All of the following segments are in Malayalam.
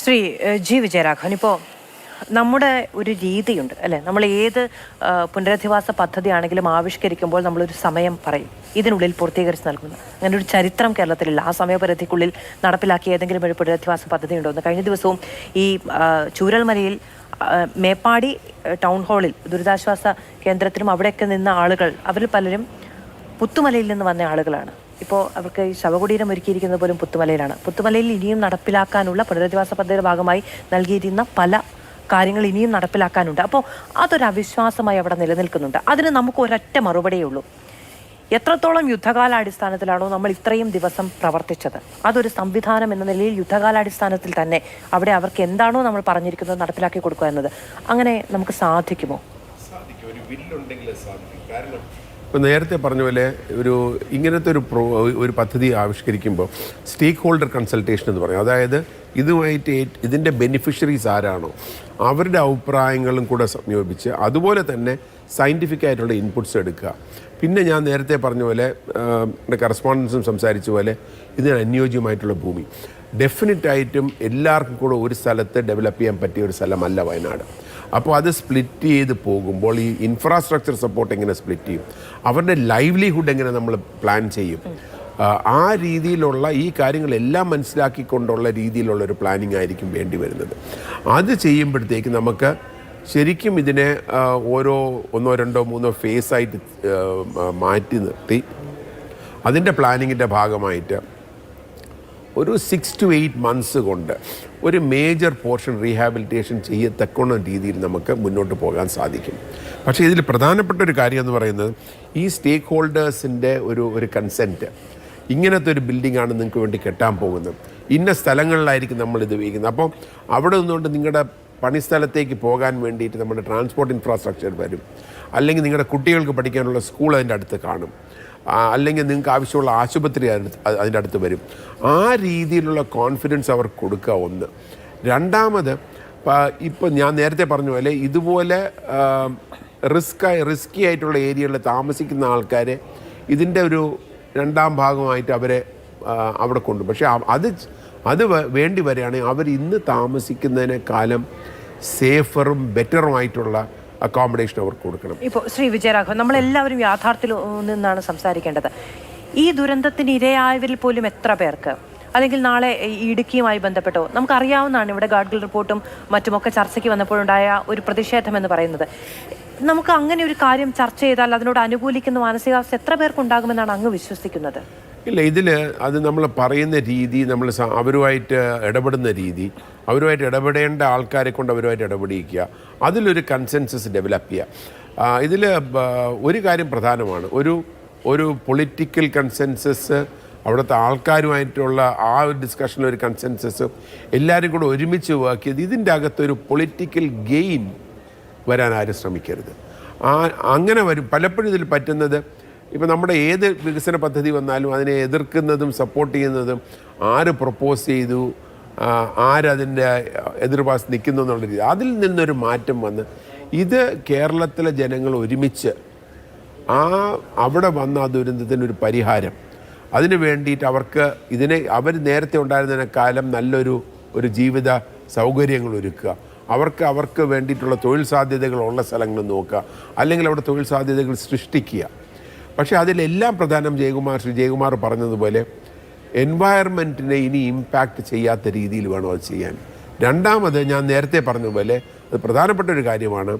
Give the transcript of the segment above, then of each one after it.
ശ്രീ ജി. വിജയരാഘവൻ. ഇപ്പോൾ നമ്മുടെ ഒരു രീതിയുണ്ട് അല്ലേ? നമ്മൾ ഏത് പുനരധിവാസ പദ്ധതി ആണെങ്കിലും ആവിഷ്കരിക്കുമ്പോൾ നമ്മളൊരു സമയം പറയും. ഇതിനുള്ളിൽ പൂർത്തീകരിച്ച് നൽകുന്നു. അങ്ങനെ ഒരു ചരിത്രം കേരളത്തിലില്ല. ആ സമയപരിധിക്കുള്ളിൽ നടപ്പിലാക്കിയ ഏതെങ്കിലും ഒരു പുനരധിവാസ പദ്ധതി ഉണ്ടോന്ന് കഴിഞ്ഞ ദിവസവും ഈ ചൂരൽമലയിൽ മേപ്പാടി ടൗൺ ഹാളിൽ ദുരിതാശ്വാസ കേന്ദ്രത്തിലും അവിടെയൊക്കെ നിന്ന ആളുകൾ അവരിൽ പലരും പുത്തുമലയിൽ നിന്ന് വന്ന ആളുകളാണ്. ഇപ്പോൾ അവർക്ക് ഈ ശവകുടീരം ഒരുക്കിയിരിക്കുന്നത് പോലും പുത്തുമലയിലാണ്. പുത്തുമലയിൽ ഇനിയും നടപ്പിലാക്കാനുള്ള പുനരധിവാസ പദ്ധതിയുടെ ഭാഗമായി നൽകിയിരുന്ന പല കാര്യങ്ങൾ ഇനിയും നടപ്പിലാക്കാനുണ്ട്. അപ്പോൾ അതൊരു അവിശ്വാസമായി അവിടെ നിലനിൽക്കുന്നുണ്ട്. അതിന് നമുക്ക് ഒരൊറ്റ മറുപടിയേ ഉള്ളൂ. എത്രത്തോളം യുദ്ധകാലാടിസ്ഥാനത്തിലാണോ നമ്മൾ ഇത്രയും ദിവസം പ്രവർത്തിച്ചത്? അതൊരു സംവിധാനം എന്ന നിലയിൽ യുദ്ധകാലാടിസ്ഥാനത്തിൽ തന്നെ അവിടെ അവർക്ക് എന്താണോ നമ്മൾ പറഞ്ഞിരിക്കുന്നത് നടപ്പിലാക്കി കൊടുക്കുക എന്നത്. അങ്ങനെ നമുക്ക് സാധിക്കുമോ? സാധിക്കും. ഒരു വില്ലുണ്ടെങ്കിൽ സാധിക്കും. കാരണം ഇപ്പോൾ നേരത്തെ പറഞ്ഞ പോലെ ഒരു ഇങ്ങനത്തെ ഒരു പ്രോ ഒരു പദ്ധതി ആവിഷ്കരിക്കുമ്പോൾ സ്റ്റേക്ക് ഹോൾഡർ കൺസൾട്ടേഷൻ എന്ന് പറയും. അതായത് ഇതുമായിട്ട് ഇതിന്റെ ബെനിഫിഷ്യറീസ് ആരാണോ അവരുടെ അഭിപ്രായങ്ങളും കൂടെ സംയോജിപ്പിച്ച് അതുപോലെ തന്നെ സയന്റിഫിക് ആയിട്ടുള്ള ഇൻപുട്സ് എടുക്കുക. പിന്നെ ഞാൻ നേരത്തെ പറഞ്ഞ പോലെ കറസ്പോണ്ടൻസും സംസാരിച്ച പോലെ ഇതിന് അനുയോജ്യമായിട്ടുള്ള ഭൂമി. ഡെഫിനറ്റ് ആയിട്ടും എല്ലാവർക്കും കൂടെ ഒരു സ്ഥലത്ത് ഡെവലപ്പ് ചെയ്യാൻ പറ്റിയ ഒരു സ്ഥലമല്ല വയനാട്. അപ്പോൾ അത് സ്പ്ലിറ്റ് ചെയ്ത് പോകുമ്പോൾ ഈ ഇൻഫ്രാസ്ട്രക്ചർ സപ്പോർട്ട് എങ്ങനെ സ്പ്ലിറ്റ് ചെയ്യും? അവരുടെ ലൈവ്ലിഹുഡ് എങ്ങനെ നമ്മൾ പ്ലാൻ ചെയ്യും? ആ, രീതിയിലുള്ള ഈ കാര്യങ്ങളെല്ലാം മനസ്സിലാക്കിക്കൊണ്ടുള്ള രീതിയിലുള്ള ഒരു പ്ലാനിങ് ആയിരിക്കും വേണ്ടി വരുന്നത്. അത് ചെയ്യുമ്പോഴത്തേക്ക് നമുക്ക് ശരിക്കും ഇതിനെ ഓരോ ഒന്നോ രണ്ടോ മൂന്നോ ഫേസ് ആയിട്ട് മാറ്റി നിർത്തി. അതിന്റെ പ്ലാനിങ്ങിന്റെ ഭാഗമായിട്ട് ഒരു സിക്സ് ടു എയ്റ്റ് മന്ത്സ് കൊണ്ട് ഒരു മേജർ പോർഷൻ റീഹാബിലിറ്റേഷൻ ചെയ്യത്തക്കുന്ന രീതിയിൽ നമുക്ക് മുന്നോട്ട് പോകാൻ സാധിക്കും. പക്ഷേ ഇതിൽ പ്രധാനപ്പെട്ട ഒരു കാര്യം എന്ന് പറയുന്നത് ഈ സ്റ്റേക്ക് ഹോൾഡേഴ്സിന്റെ ഒരു ഒരു കൺസെന്റ് ഇങ്ങനത്തെ ഒരു ബിൽഡിംഗ് ആണ് നിങ്ങൾക്ക് വേണ്ടി കെട്ടാൻ പോകുന്നത്. ഇന്ന സ്ഥലങ്ങളിലായിരിക്കും നമ്മൾ ഇത് ഉപയോഗിക്കുന്നത്. അപ്പോൾ അവിടെ നിന്നുകൊണ്ട് നിങ്ങളുടെ പണിസ്ഥലത്തേക്ക് പോകാൻ വേണ്ടിയിട്ട് നമ്മുടെ ട്രാൻസ്പോർട്ട് ഇൻഫ്രാസ്ട്രക്ചർ വരും. അല്ലെങ്കിൽ നിങ്ങളുടെ കുട്ടികൾക്ക് പഠിക്കാനുള്ള സ്കൂൾ അതിന്റെ അടുത്ത് കാണും. അല്ലെങ്കിൽ നിങ്ങൾക്ക് ആവശ്യമുള്ള ആശുപത്രി അതിന്റെ അടുത്ത് വരും. ആ രീതിയിലുള്ള കോൺഫിഡൻസ് അവർ കൊടുക്കുക ഒന്ന്. രണ്ടാമത് ഇപ്പം ഞാൻ നേരത്തെ പറഞ്ഞ പോലെ ഇതുപോലെ റിസ്ക് റിസ്കി ആയിട്ടുള്ള ഏരിയകളിൽ താമസിക്കുന്ന ആൾക്കാരെ ഇതിന്റെ ഒരു രണ്ടാം ഭാഗമായിട്ട് അവരെ അവിടെ കൊണ്ടു. പക്ഷേ അത് അത് വേണ്ടി വരികയാണെങ്കിൽ അവർ ഇന്ന് താമസിക്കുന്നതിനേക്കാളും സേഫറും ബെറ്ററുമായിട്ടുള്ള അക്കോമഡേഷൻ അവർക്ക് കൊടുക്കണം. ഇപ്പോൾ ശ്രീ വിജയരാഘവൻ നമ്മളെല്ലാവരും യാഥാർത്ഥ്യത്തിൽ നിന്നാണ് സംസാരിക്കേണ്ടത്. ഈ ദുരന്തത്തിന് ഇരയായവരിൽ പോലും എത്ര പേർക്ക്? അല്ലെങ്കിൽ നാളെ ഇടുക്കിയുമായി ബന്ധപ്പെട്ടോ? നമുക്കറിയാവുന്നതാണ് ഇവിടെ ഗാഡ്ഗിൽ റിപ്പോർട്ടും മറ്റുമൊക്കെ ചർച്ചയ്ക്ക് വന്നപ്പോഴുണ്ടായ ഒരു പ്രതിഷേധം എന്ന് പറയുന്നത്. നമുക്ക് അങ്ങനെ ഒരു കാര്യം ചർച്ച ചെയ്താൽ അതിനോട് അനുകൂലിക്കുന്ന മാനസികാവസ്ഥ എത്ര പേർക്കുണ്ടാകുമെന്നാണ് അങ്ങ് വിശ്വസിക്കുന്നത്? ഇല്ല ഇതിൽ അത് നമ്മൾ പറയുന്ന രീതി നമ്മൾ അവരുമായിട്ട് ഇടപെടുന്ന രീതി അവരുമായിട്ട് ഇടപെടേണ്ട ആൾക്കാരെ കൊണ്ട് അവരുമായിട്ട് ഇടപെടിക്കുക അതിലൊരു കൺസെൻസസ് ഡെവലപ്പ് ചെയ്യുക. ഇതിൽ ഒരു കാര്യം പ്രധാനമാണ്. ഒരു ഒരു പൊളിറ്റിക്കൽ കൺസെൻസസ് അവിടുത്തെ ആൾക്കാരുമായിട്ടുള്ള ആ ഒരു ഡിസ്കഷനിൽ ഒരു കൺസെൻസസ് എല്ലാവരും കൂടെ ഒരുമിച്ച് വർക്ക് ചെയ്ത് ഇതിന്റെ അകത്തൊരു പൊളിറ്റിക്കൽ ഗെയിൻ വരാൻ ആരും ശ്രമിക്കരുത്. ആ അങ്ങനെ വരും. പലപ്പോഴും ഇതിൽ പറ്റുന്നത് ഇപ്പം നമ്മുടെ ഏത് വികസന പദ്ധതി വന്നാലും അതിനെ എതിർക്കുന്നതും സപ്പോർട്ട് ചെയ്യുന്നതും ആര് പ്രപ്പോസ് ചെയ്തു ആരതിന്റെ എതിർഭാസ് നിൽക്കുന്നു എന്നുള്ള രീതി. അതിൽ നിന്നൊരു മാറ്റം വന്ന് ഇത് കേരളത്തിലെ ജനങ്ങൾ ഒരുമിച്ച് ആ അവിടെ വന്ന ആ ദുരന്തത്തിനൊരു പരിഹാരം. അതിന് വേണ്ടിയിട്ട് അവർക്ക് ഇതിനെ അവർ നേരത്തെ ഉണ്ടായിരുന്ന ഉണ്ടായിരുന്നതിനേക്കാലം നല്ലൊരു ഒരു ജീവിത സൗകര്യങ്ങൾ ഒരുക്കുക. അവർക്ക് അവർക്ക് വേണ്ടിയിട്ടുള്ള തൊഴിൽ സാധ്യതകളുള്ള സ്ഥലങ്ങൾ നോക്കുക. അല്ലെങ്കിൽ അവിടെ തൊഴിൽ സാധ്യതകൾ സൃഷ്ടിക്കുക. പക്ഷേ അതിലെല്ലാം പ്രധാനം ജയകുമാർ ശ്രീ ജയകുമാർ പറഞ്ഞതുപോലെ എൻവയർമെന്റിനെ ഇനി ഇമ്പാക്റ്റ് ചെയ്യാത്ത രീതിയിൽ വേണം അത് ചെയ്യാൻ. രണ്ടാമത് ഞാൻ നേരത്തെ പറഞ്ഞതുപോലെ അത് പ്രധാനപ്പെട്ട ഒരു കാര്യമാണ്.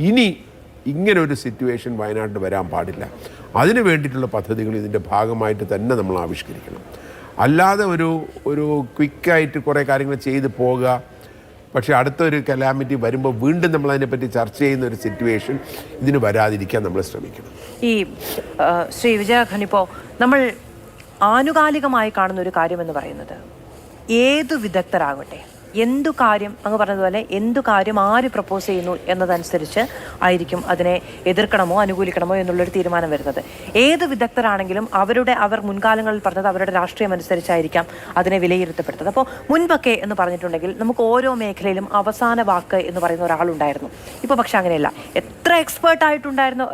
ഇനി ഇങ്ങനെ ഒരു സിറ്റുവേഷൻ വയനാട്ടിൽ വരാൻ പാടില്ല. അതിന് വേണ്ടിയിട്ടുള്ള പദ്ധതികൾ ഇതിന്റെ ഭാഗമായിട്ട് തന്നെ നമ്മൾ ആവിഷ്കരിക്കണം. അല്ലാതെ ഒരു ഒരു ക്വിക്കായിട്ട് കുറേ കാര്യങ്ങൾ ചെയ്ത് പോകുക പക്ഷേ അടുത്തൊരു കലാമിറ്റി വരുമ്പോൾ വീണ്ടും നമ്മൾ അതിനെപ്പറ്റി ചർച്ച ചെയ്യുന്ന ഒരു സിറ്റുവേഷൻ ഇതിന് വരാതിരിക്കാൻ നമ്മൾ ശ്രമിക്കണം. ഈ ശ്രീ വിജയഖനിപ്പോ ഇപ്പോൾ നമ്മൾ ആനുകാലികമായി കാണുന്ന ഒരു കാര്യമെന്ന് പറയുന്നത് ഏതു വിദഗ്ധരാകട്ടെ? എന്തു കാര്യം അങ്ങ് പറഞ്ഞതുപോലെ എന്തു കാര്യം ആര് പ്രപ്പോസ് ചെയ്യുന്നു എന്നതനുസരിച്ച് ആയിരിക്കും അതിനെ എതിർക്കണമോ അനുകൂലിക്കണമോ എന്നുള്ളൊരു തീരുമാനം വരുന്നത്. ഏത് വിദഗ്ധരാണെങ്കിലും അവരുടെ അവർ മുൻകാലങ്ങളിൽ പറഞ്ഞത് അവരുടെ രാഷ്ട്രീയം അനുസരിച്ചായിരിക്കാം അതിനെ വിലയിരുത്തപ്പെടുന്നത്. അപ്പോൾ മുൻപൊക്കെ എന്ന് പറഞ്ഞിട്ടുണ്ടെങ്കിൽ നമുക്ക് ഓരോ മേഖലയിലും അവസാന വാക്ക് എന്ന് പറയുന്ന ഒരാളുണ്ടായിരുന്നു. ഇപ്പോൾ പക്ഷെ അങ്ങനെയല്ല. എത്ര എക്സ്പേർട്ട് ആയിട്ടുണ്ടായിരുന്നു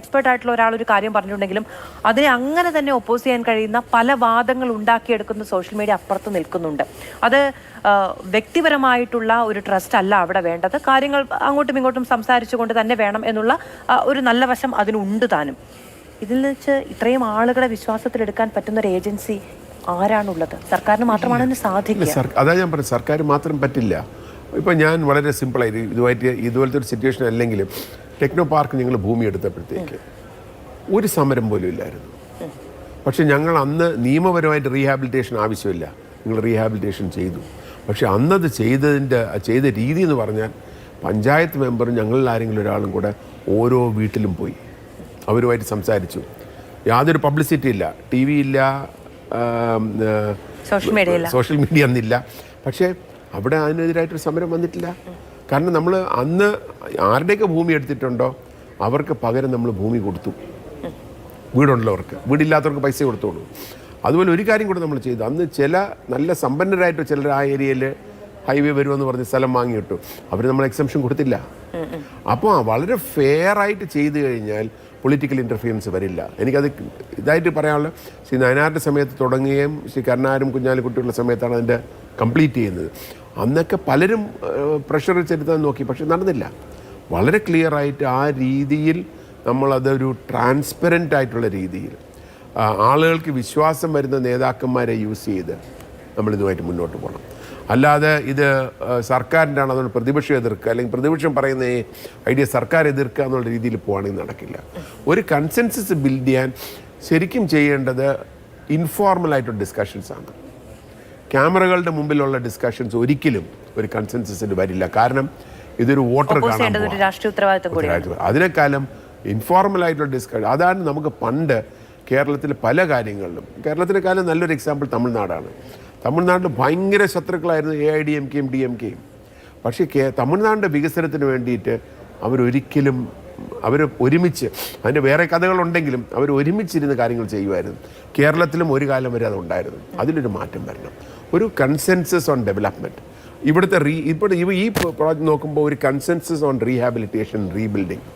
എക്സ്പേർട്ട് ആയിട്ടുള്ള ഒരാൾ ഒരു കാര്യം പറഞ്ഞിട്ടുണ്ടെങ്കിലും അതിനെ അങ്ങനെ തന്നെ ഒപ്പോസ് ചെയ്യാൻ കഴിയുന്ന പല വാദങ്ങൾ ഉണ്ടാക്കിയെടുക്കുന്ന സോഷ്യൽ മീഡിയ അപ്പുറത്ത് നിൽക്കുന്നുണ്ട്. അത് വ്യക്തിപരമായിട്ടുള്ള ഒരു ട്രസ്റ്റ് അല്ല അവിടെ വേണ്ടത്. കാര്യങ്ങൾ അങ്ങോട്ടും ഇങ്ങോട്ടും സംസാരിച്ചുകൊണ്ട് തന്നെ വേണം എന്നുള്ള ഒരു നല്ല വശം അതിനുണ്ട് താനും. ഇതിൽ വെച്ച് ഇത്രയും ആളുകളെ വിശ്വാസത്തിലെടുക്കാൻ പറ്റുന്ന ഒരു ഏജൻസി ആരാണുള്ളത്? സർക്കാരിന് മാത്രമാണ് അതിന് സാധിക്കുക. അതാ ഞാൻ പറഞ്ഞു സർക്കാർ മാത്രം പറ്റില്ല. ഇപ്പം ഞാൻ വളരെ സിമ്പിളായി ഇതുമായിട്ട് ഇതുപോലത്തെ ഒരു സിറ്റുവേഷൻ അല്ലെങ്കിലും ടെക്നോ പാർക്ക് ഞങ്ങൾ ഭൂമി എടുത്തപ്പോഴത്തേക്ക് ഒരു സമരം പോലും ഇല്ലായിരുന്നു. പക്ഷെ ഞങ്ങൾ അന്ന് നിയമപരമായിട്ട് റീഹാബിലിറ്റേഷൻ ആവശ്യമില്ല. നിങ്ങൾ റീഹാബിലിറ്റേഷൻ ചെയ്തു. പക്ഷെ അന്നത് ചെയ്തതിന്റെ ചെയ്ത രീതി എന്ന് പറഞ്ഞാൽ പഞ്ചായത്ത് മെമ്പറും ഞങ്ങളിൽ ആരെങ്കിലും ഒരാളും കൂടെ ഓരോ വീട്ടിലും പോയി. അവരുമായിട്ട് സംസാരിച്ചു. യാതൊരു പബ്ലിസിറ്റി ഇല്ല. ടി വി ഇല്ല സോഷ്യൽ മീഡിയ ഇല്ല. സോഷ്യൽ മീഡിയ അന്നില്ല. പക്ഷേ അവിടെ അതിനെതിരായിട്ടൊരു സമരം വന്നിട്ടില്ല. കാരണം നമ്മൾ അന്ന് ആരുടെയൊക്കെ ഭൂമി എടുത്തിട്ടുണ്ടോ അവർക്ക് പകരം നമ്മൾ ഭൂമി കൊടുത്തു. വീടുള്ളവർക്ക് വീടില്ലാത്തവർക്ക് പൈസ കൊടുത്തോളൂ. അതുപോലെ ഒരു കാര്യം കൂടെ നമ്മൾ ചെയ്തു. അന്ന് ചില നല്ല സമ്പന്നരായിട്ട് ചിലർ ആ ഏരിയയിൽ ഹൈവേ വരുമെന്ന് പറഞ്ഞ് സ്ഥലം വാങ്ങിയിട്ടു. അവർ നമ്മൾ എക്സംഷൻ കൊടുത്തില്ല. അപ്പോൾ വളരെ ഫെയർ ആയിട്ട് ചെയ്തു കഴിഞ്ഞാൽ പൊളിറ്റിക്കൽ ഇന്റർഫിയൻസ് വരില്ല. എനിക്കത് ഇതായിട്ട് പറയാനുള്ള ശ്രീ നയനാറിന്റെ സമയത്ത് തുടങ്ങുകയും ശ്രീ കരുണാരും കുഞ്ഞാലിക്കുട്ടിയുള്ള സമയത്താണ് അതിന്റെ കംപ്ലീറ്റ് ചെയ്യുന്നത്. അന്നൊക്കെ പലരും പ്രഷർ ചെലുത്താൻ നോക്കി. പക്ഷെ നടന്നില്ല. വളരെ ക്ലിയർ ആയിട്ട് ആ രീതിയിൽ നമ്മളതൊരു ട്രാൻസ്പെറന്റ് ആയിട്ടുള്ള രീതിയിൽ ആളുകൾക്ക് വിശ്വാസം വരുന്ന നേതാക്കന്മാരെ യൂസ് ചെയ്ത് നമ്മളിതുമായിട്ട് മുന്നോട്ട് പോകണം. അല്ലാതെ ഇത് സർക്കാരിന്റെ ആണ് അതുകൊണ്ട് പ്രതിപക്ഷം എതിർക്കുക? അല്ലെങ്കിൽ പ്രതിപക്ഷം പറയുന്ന ഈ ഐഡിയ സർക്കാർ എതിർക്കുക എന്നുള്ള രീതിയിൽ പോവുകയാണെങ്കിൽ നടക്കില്ല. ഒരു കൺസെൻസസ് ബിൽഡ് ചെയ്യാൻ ശരിക്കും ചെയ്യേണ്ടത് ഇൻഫോർമലായിട്ടുള്ള ഡിസ്കഷൻസാണ് ക്യാമറകളുടെ മുമ്പിലുള്ള ഡിസ്കഷൻസ് ഒരിക്കലും ഒരു കൺസെൻസസിന് വരില്ല. കാരണം ഇതൊരു വോട്ടർ കാണാൻ. അതിനേക്കാളും ഇൻഫോർമലായിട്ടുള്ള ഡിസ്കഷൻ അതാണ് നമുക്ക് പണ്ട് കേരളത്തിൽ പല കാര്യങ്ങളിലും. കേരളത്തിനെക്കാളും നല്ലൊരു എക്സാമ്പിൾ തമിഴ്നാടാണ്. തമിഴ്നാട്ടിൽ ഭയങ്കര ശത്രുക്കളായിരുന്നു എ ഐ ഡി എം കെയും ഡി എം കെയും പക്ഷേ കേ തമിഴ്നാടിന്റെ വികസനത്തിന് വേണ്ടിയിട്ട് അവരൊരിക്കലും അവർ ഒരുമിച്ച് അതിന്റെ വേറെ കഥകളുണ്ടെങ്കിലും അവർ ഒരുമിച്ചിരുന്ന് കാര്യങ്ങൾ ചെയ്യുമായിരുന്നു. കേരളത്തിലും ഒരു കാലം വരെ അതുണ്ടായിരുന്നു അതിലൊരു മാറ്റം വരണം. ഒരു കൺസെൻസസ് ഓൺ ഡെവലപ്മെന്റ് ഇവിടുത്തെ റീ ഇപ്പോൾ ഈ പ്രോജക്റ്റ് നോക്കുമ്പോൾ ഒരു കൺസെൻസസ് ഓൺ റീഹാബിലിറ്റേഷൻ റീബിൽഡിങ്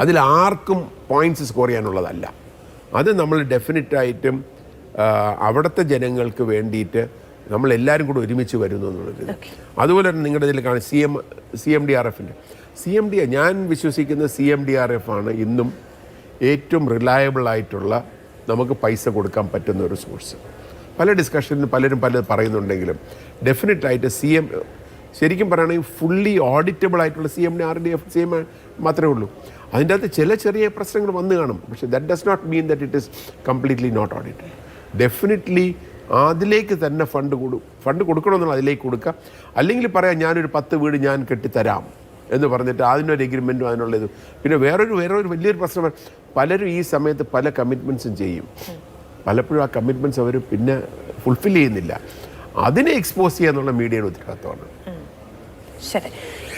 അതിൽ ആർക്കും പോയിന്റ്സ് സ്കോർ ചെയ്യാനുള്ളതല്ല. അത് നമ്മൾ ഡെഫിനറ്റായിട്ടും അവിടുത്തെ ജനങ്ങൾക്ക് വേണ്ടിയിട്ട് നമ്മൾ എല്ലാവരും കൂടെ ഒരുമിച്ച് വരുന്നു എന്നുള്ളത്. അതുപോലെ തന്നെ നിങ്ങളുടെ ഇതിൽ കാണാം C M C M D R എഫിന്റെ സി എം ഡി ഞാൻ വിശ്വസിക്കുന്ന C M D R F ആണ് ഇന്നും ഏറ്റവും റിലയബിൾ ആയിട്ടുള്ള നമുക്ക് പൈസ കൊടുക്കാൻ പറ്റുന്ന ഒരു സോഴ്സ് പല ഡിസ്കഷനിലും പലരും പലരും പറയുന്നുണ്ടെങ്കിലും ഡെഫിനറ്റായിട്ട് സി എം ശരിക്കും പറയുകയാണെങ്കിൽ ഫുള്ളി ഓഡിറ്റബിൾ ആയിട്ടുള്ള C M D R D F C M മാത്രമേ ഉള്ളൂ. അതിന്റെ അകത്ത് ചില ചെറിയ പ്രശ്നങ്ങൾ വന്നു കാണും. പക്ഷേ that does not mean that it is completely not audit definitely അതിലേക്ക് തന്നെ ഫണ്ട് കൊടു ഫണ്ട് കൊടുക്കണമെന്നുള്ള അതിലേക്ക് കൊടുക്കുക അല്ലെങ്കിൽ പറയാം ഞാനൊരു പത്ത് വീട് ഞാൻ കെട്ടിത്തരാം എന്ന് പറഞ്ഞിട്ട് അതിനൊരു എഗ്രിമെന്റും അതിനുള്ള ഇതും. പിന്നെ വേറൊരു വേറൊരു വലിയൊരു പ്രശ്നമാണ് പലരും ഈ സമയത്ത് പല കമ്മിറ്റ്മെന്റ്സും ചെയ്യും. പലപ്പോഴും ആ കമ്മിറ്റ്മെന്റ്സ് അവർ പിന്നെ ഫുൾഫിൽ ചെയ്യുന്നില്ല. അതിനെ എക്സ്പോസ് ചെയ്യുക എന്നുള്ള മീഡിയയുടെ ഉത്തരവാദിത്തമാണ് ശരി.